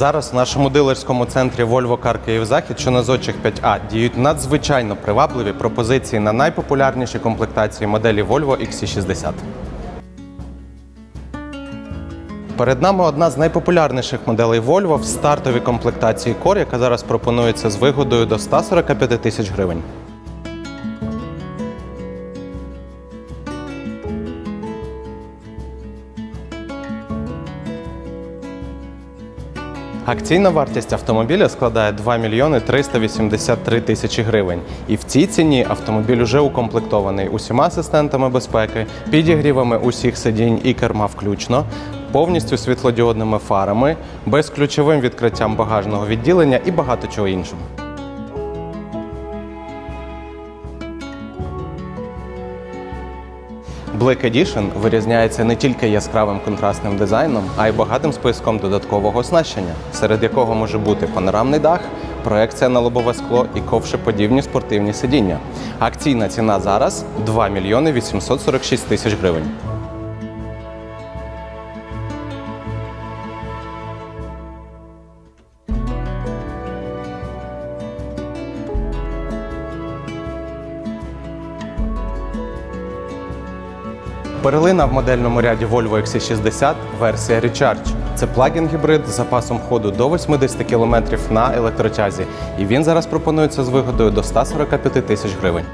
Зараз в нашому дилерському центрі Volvo Car Київ Захід, що на зодчих 5А, діють надзвичайно привабливі пропозиції на найпопулярніші комплектації моделі Volvo XC60. Перед нами одна з найпопулярніших моделей Volvo в стартовій комплектації Core, яка зараз пропонується з вигодою до 145 тисяч гривень. Акційна вартість автомобіля складає 2 мільйони 383 тисячі гривень. І в цій ціні автомобіль уже укомплектований усіма асистентами безпеки, підігрівами усіх сидінь і керма включно, повністю світлодіодними фарами, безключовим відкриттям багажного відділення і багато чого іншого. Black Edition вирізняється не тільки яскравим контрастним дизайном, а й багатим списком додаткового оснащення, серед якого може бути панорамний дах, проекція на лобове скло і ковшеподібні спортивні сидіння. Акційна ціна зараз 2 мільйони 846 тисяч гривень. Перлина в модельному ряді Volvo XC60 версія Recharge. Це плагін гібрид з запасом ходу до 80 км на електротязі. І він зараз пропонується з вигодою до 145 тисяч гривень.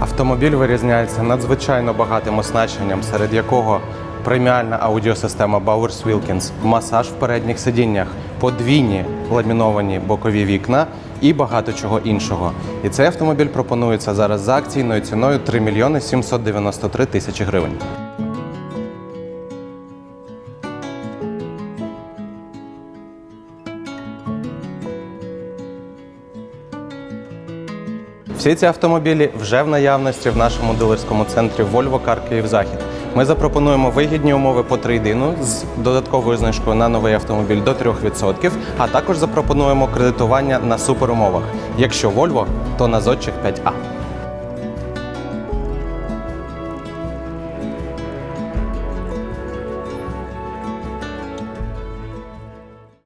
Автомобіль вирізняється надзвичайно багатим оснащенням, серед якого преміальна аудіосистема Bowers Wilkins, масаж в передніх сидіннях, подвійні ламіновані бокові вікна і багато чого іншого. І цей автомобіль пропонується зараз за акційною ціною 3 мільйони 793 тисячі гривень. Всі ці автомобілі вже в наявності в нашому дилерському центрі Volvo Car Київ Захід. Ми запропонуємо вигідні умови по трейдину з додатковою знижкою на новий автомобіль до 3%, а також запропонуємо кредитування на суперумовах. Якщо Volvo, то на зодчих 5А.